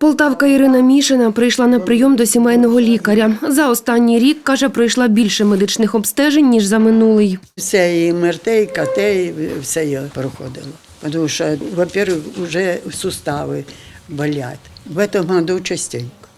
Полтавка Ірина Мішина прийшла на прийом до сімейного лікаря. За останній рік, каже, пройшла більше медичних обстежень, ніж за минулий. Все і МРТ, і КТ, і все я проходила. Тому що, во-первых, вже сустави болять. В этом году частенько.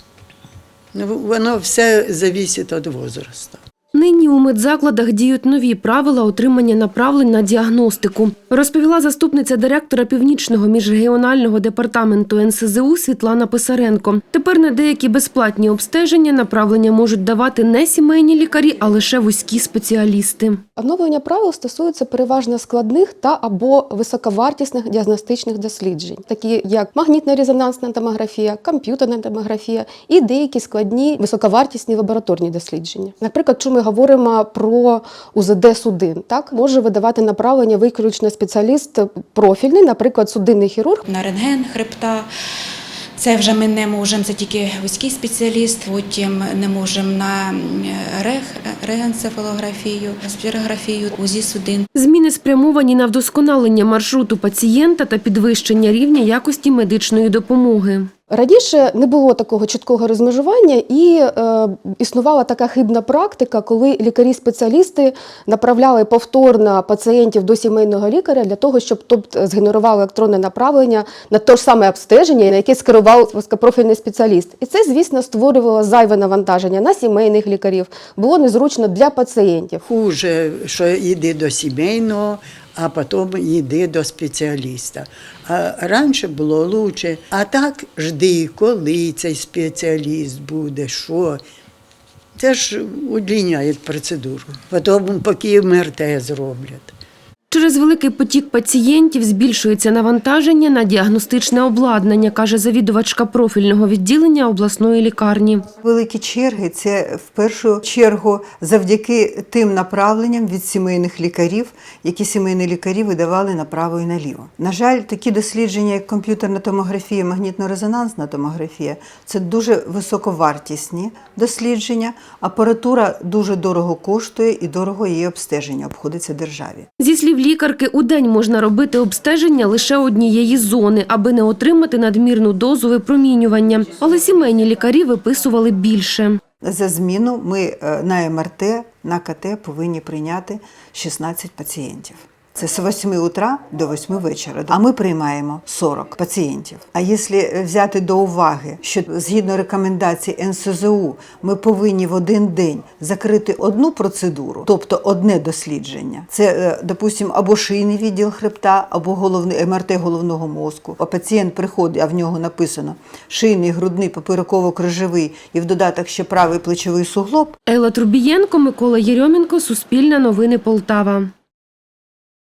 Ну, воно все залежить від возрасту. Нині у медзакладах діють нові правила отримання направлень на діагностику, розповіла заступниця директора північного міжрегіонального департаменту НСЗУ Світлана Писаренко. Тепер на деякі безплатні обстеження направлення можуть давати не сімейні лікарі, а лише вузькі спеціалісти. Оновлення правил стосується переважно складних та або високовартісних діагностичних досліджень, такі як магнітно-резонансна томографія, комп'ютерна томографія і деякі складні високовартісні лабораторні дослідження. Наприклад, якщо ми говоримо про УЗД судин, так може видавати направлення виключно спеціаліст профільний, наприклад, судинний хірург на рентген хребта. Це вже ми не можемо, це тільки вузький спеціаліст, потім не можемо на м, рег, регенцефалографію, спірографію, УЗІ судин. Зміни спрямовані на вдосконалення маршруту пацієнта та підвищення рівня якості медичної допомоги. Раніше не було такого чіткого розмежування, і е, існувала така хибна практика, коли лікарі-спеціалісти направляли повторно пацієнтів до сімейного лікаря для того, щоб тобто, згенерували електронне направлення на те ж саме обстеження, на яке скерував вузькопрофільний спеціаліст. І це, звісно, створювало зайве навантаження на сімейних лікарів, було незручно для пацієнтів. Хуже, що йди до сімейного, а потім йди до спеціаліста. А раніше було краще. А так жди, коли цей спеціаліст буде, що. Це ж удлиняє процедуру. Потім поки МРТ зроблять. Через великий потік пацієнтів збільшується навантаження на діагностичне обладнання, каже завідувачка профільного відділення обласної лікарні. Великі черги це в першу чергу завдяки тим направленням від сімейних лікарів, які сімейні лікарі видавали направо і наліво. На жаль, такі дослідження, як комп'ютерна томографія, магнітно-резонансна томографія, це дуже високовартісні дослідження. Апаратура дуже дорого коштує і дорого її обстеження обходиться державі. Зі слів лікарки, у день можна робити обстеження лише однієї зони, аби не отримати надмірну дозу випромінювання. Але сімейні лікарі виписували більше. За зміну ми е, на МРТ, на КТ повинні прийняти 16 пацієнтів. Це з 8 утра до 8 вечора. А ми приймаємо 40 пацієнтів. А якщо взяти до уваги, що згідно рекомендацій НСЗУ ми повинні в один день закрити одну процедуру, тобто одне дослідження, це, е, допустимо, або шийний відділ хребта, або головний МРТ головного мозку. А пацієнт приходить, а в нього написано шийний, грудний, попереково-крижовий і в додаток ще правий плечовий суглоб. Елла Трубієнко, Микола Єрьомінко, Суспільне новини Полтава.